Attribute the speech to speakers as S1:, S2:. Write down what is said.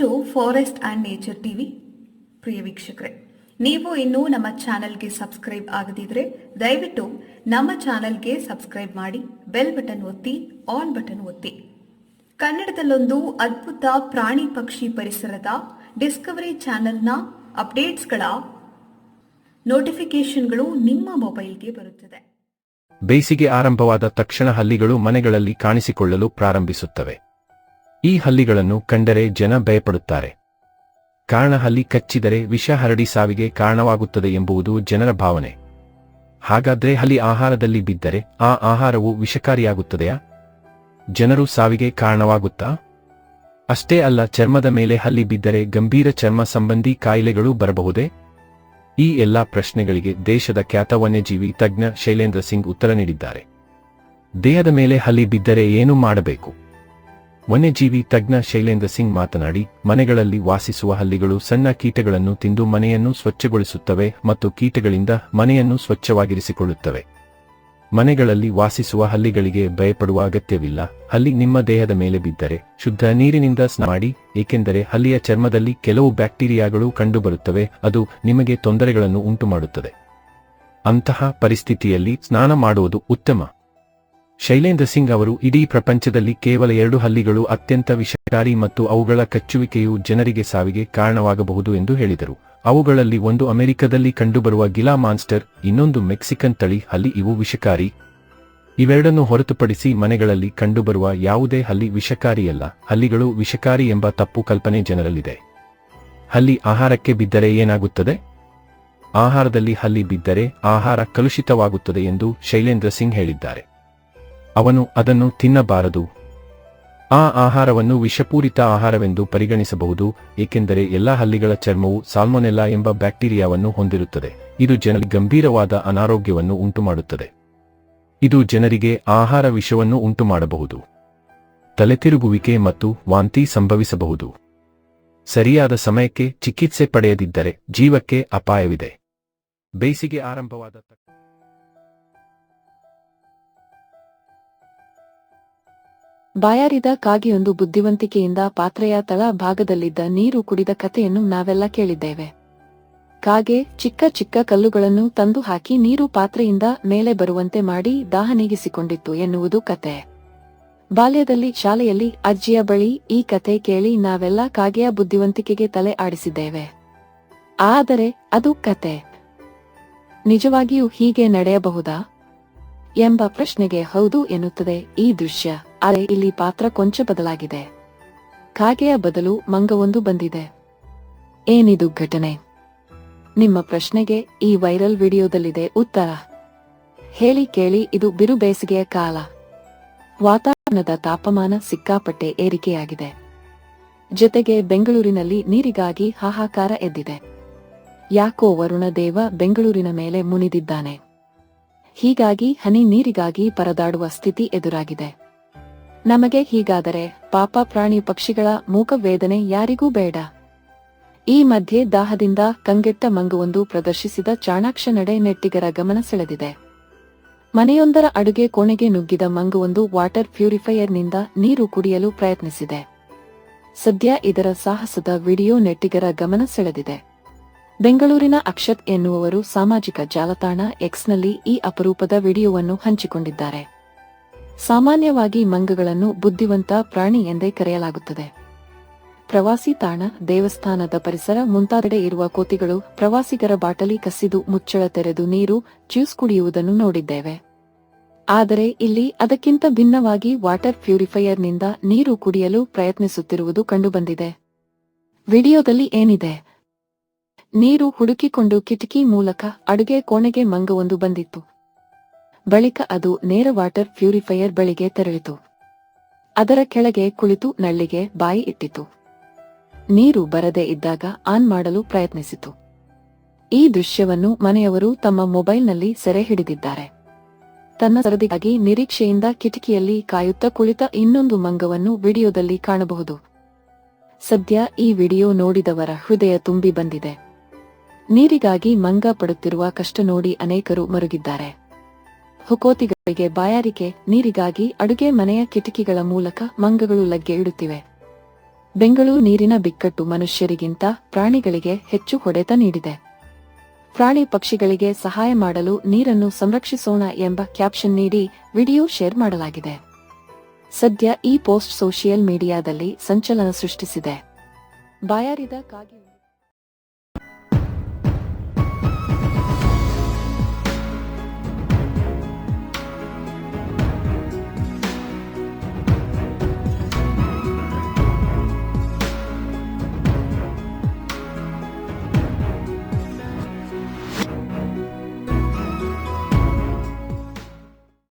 S1: To forest and nature TV ಪ್ರಿಯ ವೀಕ್ಷಕರೇ, ನೀವು ಇನ್ನೂ ನಮ್ಮ ಚಾನಲ್ಗೆ ಸಬ್ಸ್ಕ್ರೈಬ್ ಆಗದಿದ್ರೆ ದಯವಿಟ್ಟು ನಮ್ಮ ಚಾನಲ್ಗೆ ಸಬ್ಸ್ಕ್ರೈಬ್ ಮಾಡಿ, ಬೆಲ್ ಬಟನ್ ಒತ್ತಿ ಆನ್ ಬಟನ್ ಒತ್ತಿ. ಕನ್ನಡದಲ್ಲೊಂದು ಅದ್ಭುತ ಪ್ರಾಣಿ ಪಕ್ಷಿ ಪರಿಸರದ ಡಿಸ್ಕವರಿ ಚಾನೆಲ್ನ ಅಪ್ಡೇಟ್ಸ್ಗಳ ನೋಟಿಫಿಕೇಶನ್ಗಳು ನಿಮ್ಮ ಮೊಬೈಲ್ಗೆ ಬರುತ್ತದೆ.
S2: ಬೇಸಿಗೆ ಆರಂಭವಾದ ತಕ್ಷಣ ಹಲ್ಲಿಗಳು ಮನೆಗಳಲ್ಲಿ ಕಾಣಿಸಿಕೊಳ್ಳಲು ಪ್ರಾರಂಭಿಸುತ್ತವೆ. ಈ ಹಲ್ಲಿಗಳನ್ನು ಕಂಡರೆ ಜನ ಭಯಪಡುತ್ತಾರೆ. ಕಾರಣ ಹಲ್ಲಿ ಕಚ್ಚಿದರೆ ವಿಷ ಹರಡಿ ಸಾವಿಗೆ ಕಾರಣವಾಗುತ್ತದೆ ಎಂಬುದು ಜನರ ಭಾವನೆ. ಹಾಗಾದ್ರೆ ಹಲ್ಲಿ ಆಹಾರದಲ್ಲಿ ಬಿದ್ದರೆ ಆ ಆಹಾರವು ವಿಷಕಾರಿಯಾಗುತ್ತದೆಯಾ? ಜನರು ಸಾವಿಗೆ ಕಾರಣವಾಗುತ್ತಾ? ಅಷ್ಟೇ ಅಲ್ಲ ಚರ್ಮದ ಮೇಲೆ ಹಲ್ಲಿ ಬಿದ್ದರೆ ಗಂಭೀರ ಚರ್ಮ ಸಂಬಂಧಿ ಕಾಯಿಲೆಗಳು ಬರಬಹುದೇ? ಈ ಎಲ್ಲಾ ಪ್ರಶ್ನೆಗಳಿಗೆ ದೇಶದ ಖ್ಯಾತ ವನ್ಯಜೀವಿ ತಜ್ಞ ಶೈಲೇಂದ್ರ ಸಿಂಗ್ ಉತ್ತರ ನೀಡಿದ್ದಾರೆ. ದೇಹದ ಮೇಲೆ ಹಲ್ಲಿ ಬಿದ್ದರೆ ಏನು ಮಾಡಬೇಕು? ವನ್ಯಜೀವಿ ತಜ್ಞ ಶೈಲೇಂದ್ರ ಸಿಂಗ್ ಮಾತನಾಡಿ, ಮನೆಗಳಲ್ಲಿ ವಾಸಿಸುವ ಹಲ್ಲಿಗಳು ಸಣ್ಣ ಕೀಟಗಳನ್ನು ತಿಂದು ಮನೆಯನ್ನು ಸ್ವಚ್ಛಗೊಳಿಸುತ್ತವೆ ಮತ್ತು ಕೀಟಗಳಿಂದ ಮನೆಯನ್ನು ಸ್ವಚ್ಛವಾಗಿರಿಸಿಕೊಳ್ಳುತ್ತವೆ. ಮನೆಗಳಲ್ಲಿ ವಾಸಿಸುವ ಹಲ್ಲಿಗಳಿಗೆ ಭಯಪಡುವ ಅಗತ್ಯವಿಲ್ಲ. ಹಲ್ಲಿ ನಿಮ್ಮ ದೇಹದ ಮೇಲೆ ಬಿದ್ದರೆ ಶುದ್ಧ ನೀರಿನಿಂದ ಸ್ನಾನ ಮಾಡಿ, ಏಕೆಂದರೆ ಹಲ್ಲಿಯ ಚರ್ಮದಲ್ಲಿ ಕೆಲವು ಬ್ಯಾಕ್ಟೀರಿಯಾಗಳು ಕಂಡುಬರುತ್ತವೆ, ಅದು ನಿಮಗೆ ತೊಂದರೆಗಳನ್ನು ಉಂಟುಮಾಡುತ್ತದೆ. ಅಂತಹ ಪರಿಸ್ಥಿತಿಯಲ್ಲಿ ಸ್ನಾನ ಮಾಡುವುದು ಉತ್ತಮ. ಶೈಲೇಂದ್ರ ಸಿಂಗ್ ಅವರು ಇಡೀ ಪ್ರಪಂಚದಲ್ಲಿ ಕೇವಲ ಎರಡು ಹಲ್ಲಿಗಳು ಅತ್ಯಂತ ವಿಷಕಾರಿ ಮತ್ತು ಅವುಗಳ ಕಚ್ಚುವಿಕೆಯು ಜನರಿಗೆ ಸಾವಿಗೆ ಕಾರಣವಾಗಬಹುದು ಎಂದು ಹೇಳಿದರು. ಅವುಗಳಲ್ಲಿ ಒಂದು ಅಮೆರಿಕದಲ್ಲಿ ಕಂಡುಬರುವ ಗಿಲಾ ಮಾನ್ಸ್ಟರ್, ಇನ್ನೊಂದು ಮೆಕ್ಸಿಕನ್ ತಳಿ ಹಲ್ಲಿ ಇವು ವಿಷಕಾರಿ. ಇವೆರಡನ್ನು ಹೊರತುಪಡಿಸಿ ಮನೆಗಳಲ್ಲಿ ಕಂಡುಬರುವ ಯಾವುದೇ ಹಲ್ಲಿ ವಿಷಕಾರಿಯಲ್ಲ. ಹಲ್ಲಿಗಳು ವಿಷಕಾರಿ ಎಂಬ ತಪ್ಪು ಕಲ್ಪನೆ ಜನರಲ್ಲಿದೆ. ಹಲ್ಲಿ ಆಹಾರಕ್ಕೆ ಬಿದ್ದರೆ ಏನಾಗುತ್ತದೆ? ಆಹಾರದಲ್ಲಿ ಹಲ್ಲಿ ಬಿದ್ದರೆ ಆಹಾರ ಕಲುಷಿತವಾಗುತ್ತದೆ ಎಂದು ಶೈಲೇಂದ್ರ ಸಿಂಗ್ ಹೇಳಿದ್ದಾರೆ. ಅವನು ಅದನ್ನು ತಿನ್ನಬಾರದು. ಆ ಆಹಾರವನ್ನು ವಿಷಪೂರಿತ ಆಹಾರವೆಂದು ಪರಿಗಣಿಸಬಹುದು, ಏಕೆಂದರೆ ಎಲ್ಲಾ ಹಲ್ಲಿಗಳ ಚರ್ಮವು ಸಾಲ್ಮೊನೆಲ್ಲಾ ಎಂಬ ಬ್ಯಾಕ್ಟೀರಿಯಾವನ್ನು ಹೊಂದಿರುತ್ತದೆ. ಇದು ಜನರಿಗೆ ಗಂಭೀರವಾದ ಅನಾರೋಗ್ಯವನ್ನು ಉಂಟುಮಾಡುತ್ತದೆ. ಇದು ಜನರಿಗೆ ಆಹಾರ ವಿಷವನ್ನು ಉಂಟುಮಾಡಬಹುದು. ತಲೆತಿರುಗುವಿಕೆ ಮತ್ತು ವಾಂತಿ ಸಂಭವಿಸಬಹುದು. ಸರಿಯಾದ ಸಮಯಕ್ಕೆ ಚಿಕಿತ್ಸೆ ಪಡೆಯದಿದ್ದರೆ ಜೀವಕ್ಕೆ ಅಪಾಯವಿದೆ. ಬೇಸಿಗೆ ಆರಂಭವಾದ
S3: ಬಾಯಾರಿದ ಕಾಗಿಯೊಂದು ಬುದ್ಧಿವಂತಿಕೆಯಿಂದ ಪಾತ್ರೆಯ ತಳ ಭಾಗದಲ್ಲಿದ್ದ ನೀರು ಕುಡಿದ ಕಥೆಯನ್ನು ನಾವೆಲ್ಲ ಕೇಳಿದ್ದೇವೆ. ಕಾಗೆ ಚಿಕ್ಕ ಚಿಕ್ಕ ಕಲ್ಲುಗಳನ್ನು ತಂದು ಹಾಕಿ ನೀರು ಪಾತ್ರೆಯಿಂದ ಮೇಲೆ ಬರುವಂತೆ ಮಾಡಿ ದಾಹ ನೀಗಿಸಿಕೊಂಡಿತ್ತು ಎನ್ನುವುದು ಕತೆ. ಬಾಲ್ಯದಲ್ಲಿ ಶಾಲೆಯಲ್ಲಿ ಅಜ್ಜಿಯ ಬಳಿ ಈ ಕತೆ ಕೇಳಿ ನಾವೆಲ್ಲ ಕಾಗೆಯ ಬುದ್ಧಿವಂತಿಕೆಗೆ ತಲೆ ಆಡಿಸಿದ್ದೇವೆ. ಆದರೆ ಅದು ಕತೆ. ನಿಜವಾಗಿಯೂ ಹೀಗೆ ನಡೆಯಬಹುದಾ? ಎಂಬ ಪ್ರಶ್ನೆಗೆ ಹೌದು ಎನ್ನುತ್ತದೆ ಈ ದೃಶ್ಯ. ಆದರೆ ಇಲ್ಲಿ ಪಾತ್ರ ಕೊಂಚ ಬದಲಾಗಿದೆ. ಕಾಗೆಯ ಬದಲು ಮಂಗವೊಂದು ಬಂದಿದೆ. ಏನಿದು ಘಟನೆ? ನಿಮ್ಮ ಪ್ರಶ್ನೆಗೆ ಈ ವೈರಲ್ ವಿಡಿಯೋದಲ್ಲಿದೆ ಉತ್ತರ. ಹೇಳಿ ಕೇಳಿ, ಇದು ಬಿರು ಬೇಸಿಗೆಯ ಕಾಲ. ವಾತಾವರಣದ ತಾಪಮಾನ ಸಿಕ್ಕಾಪಟ್ಟೆ ಏರಿಕೆಯಾಗಿದೆ. ಜೊತೆಗೆ ಬೆಂಗಳೂರಿನಲ್ಲಿ ನೀರಿಗಾಗಿ ಹಾಹಾಕಾರ ಎದ್ದಿದೆ. ಯಾಕೋ ವರುಣದೇವ ಬೆಂಗಳೂರಿನ ಮೇಲೆ ಮುನಿದಿದ್ದಾನೆ. ಹೀಗಾಗಿ ಹನಿ ನೀರಿಗಾಗಿ ಪರದಾಡುವ ಸ್ಥಿತಿ ಎದುರಾಗಿದೆ. ನಮಗೆ ಹೀಗಾದರೆ ಪಾಪ ಪ್ರಾಣಿ ಪಕ್ಷಿಗಳ ಮೂಕ ವೇದನೆ ಯಾರಿಗೂ ಬೇಡ. ಈ ಮಧ್ಯೆ ದಾಹದಿಂದ ಕಂಗೆಟ್ಟ ಮಂಗುವೊಂದು ಪ್ರದರ್ಶಿಸಿದ ಚಾಣಾಕ್ಷ ನಡೆ ನೆಟ್ಟಿಗರ ಗಮನ ಸೆಳೆದಿದೆ. ಮನೆಯೊಂದರ ಅಡುಗೆ ಕೋಣೆಗೆ ನುಗ್ಗಿದ ಮಂಗುವೊಂದು ವಾಟರ್ ಪ್ಯೂರಿಫೈಯರ್ನಿಂದ ನೀರು ಕುಡಿಯಲು ಪ್ರಯತ್ನಿಸಿದೆ. ಸದ್ಯ ಇದರ ಸಾಹಸದ ವಿಡಿಯೋ ನೆಟ್ಟಿಗರ ಗಮನ ಸೆಳೆದಿದೆ. ಬೆಂಗಳೂರಿನ ಅಕ್ಷತ್ ಎನ್ನುವವರು ಸಾಮಾಜಿಕ ಜಾಲತಾಣ ಎಕ್ಸ್ನಲ್ಲಿ ಈ ಅಪರೂಪದ ವಿಡಿಯೋವನ್ನು ಹಂಚಿಕೊಂಡಿದ್ದಾರೆ. ಸಾಮಾನ್ಯವಾಗಿ ಮಂಗಗಳನ್ನು ಬುದ್ಧಿವಂತ ಪ್ರಾಣಿ ಎಂದೇ ಕರೆಯಲಾಗುತ್ತದೆ. ಪ್ರವಾಸಿ ತಾಣ, ದೇವಸ್ಥಾನದ ಪರಿಸರ, ಮುಂತಾದೆಡೆ ಇರುವ ಕೋತಿಗಳು, ಪ್ರವಾಸಿಗರ ಬಾಟಲಿ ಕಸಿದು ಮುಚ್ಚಳ ತೆರೆದು ನೀರು, ಜ್ಯೂಸ್ ಕುಡಿಯುವುದನ್ನು ನೋಡಿದ್ದೇವೆ. ಆದರೆ ಇಲ್ಲಿ ಅದಕ್ಕಿಂತ ಭಿನ್ನವಾಗಿ ವಾಟರ್ ಪ್ಯೂರಿಫೈಯರ್ನಿಂದ ನೀರು ಕುಡಿಯಲು ಪ್ರಯತ್ನಿಸುತ್ತಿರುವುದು ಕಂಡುಬಂದಿದೆ. ವಿಡಿಯೋದಲ್ಲಿ ಏನಿದೆ? ನೀರು ಹುಡುಕಿಕೊಂಡು ಕಿಟಕಿ ಮೂಲಕ ಅಡುಗೆ ಕೋಣೆಗೆ ಮಂಗವೊಂದು ಬಂದಿತ್ತು. ಬಳಿಕ ಅದು ನೇರ ವಾಟರ್ ಪ್ಯೂರಿಫೈಯರ್ ಬಳಿಗೆ ತೆರಳಿತು. ಅದರ ಕೆಳಗೆ ಕುಳಿತು ನಳ್ಳಿಗೆ ಬಾಯಿ ಇಟ್ಟಿತು. ನೀರು ಬರದೇ ಇದ್ದಾಗ ಆನ್ ಮಾಡಲು ಪ್ರಯತ್ನಿಸಿತು. ಈ ದೃಶ್ಯವನ್ನು ಮನೆಯವರು ತಮ್ಮ ಮೊಬೈಲ್ನಲ್ಲಿ ಸೆರೆ ಹಿಡಿದಿದ್ದಾರೆ. ತನ್ನ ಸರದಿಗಾಗಿ ನಿರೀಕ್ಷೆಯಿಂದ ಕಿಟಕಿಯಲ್ಲಿ ಕಾಯುತ್ತಾ ಕುಳಿತ ಇನ್ನೊಂದು ಮಂಗವನ್ನು ವಿಡಿಯೋದಲ್ಲಿ ಕಾಣಬಹುದು. ಸದ್ಯ ಈ ವಿಡಿಯೋ ನೋಡಿದವರ ಹೃದಯ ತುಂಬಿ ಬಂದಿದೆ. ನೀರಿಗಾಗಿ ಮಂಗ ಪಡುತ್ತಿರುವ ಕಷ್ಟ ನೋಡಿ ಅನೇಕರು ಮರುಗಿದ್ದಾರೆ. ಹುಕೋತಿಗಳಿಗೆ ಬಾಯಾರಿಕೆ ನೀರಿಗಾಗಿ ಅಡುಗೆ ಮನೆಯ ಕಿಟಕಿಗಳ ಮೂಲಕ ಮಂಗಗಳು ಲಗ್ಗೆ ಇಡುತ್ತಿವೆ. ಬೆಂಗಳೂರು ನೀರಿನ ಬಿಕ್ಕಟ್ಟು ಮನುಷ್ಯರಿಗಿಂತ ಪ್ರಾಣಿಗಳಿಗೆ ಹೆಚ್ಚು ಹೊಡೆತ ನೀಡಿದೆ. ಪ್ರಾಣಿ ಪಕ್ಷಿಗಳಿಗೆ ಸಹಾಯ ಮಾಡಲು ನೀರನ್ನು ಸಂರಕ್ಷಿಸೋಣ ಎಂಬ ಕ್ಯಾಪ್ಷನ್ ನೀಡಿ ವಿಡಿಯೋ ಶೇರ್ ಮಾಡಲಾಗಿದೆ. ಸದ್ಯ ಈ ಪೋಸ್ಟ್ ಸೋಷಿಯಲ್ ಮೀಡಿಯಾದಲ್ಲಿ ಸಂಚಲನ ಸೃಷ್ಟಿಸಿದೆ. ಬಾಯಾರಿದ ಕಾಗೆ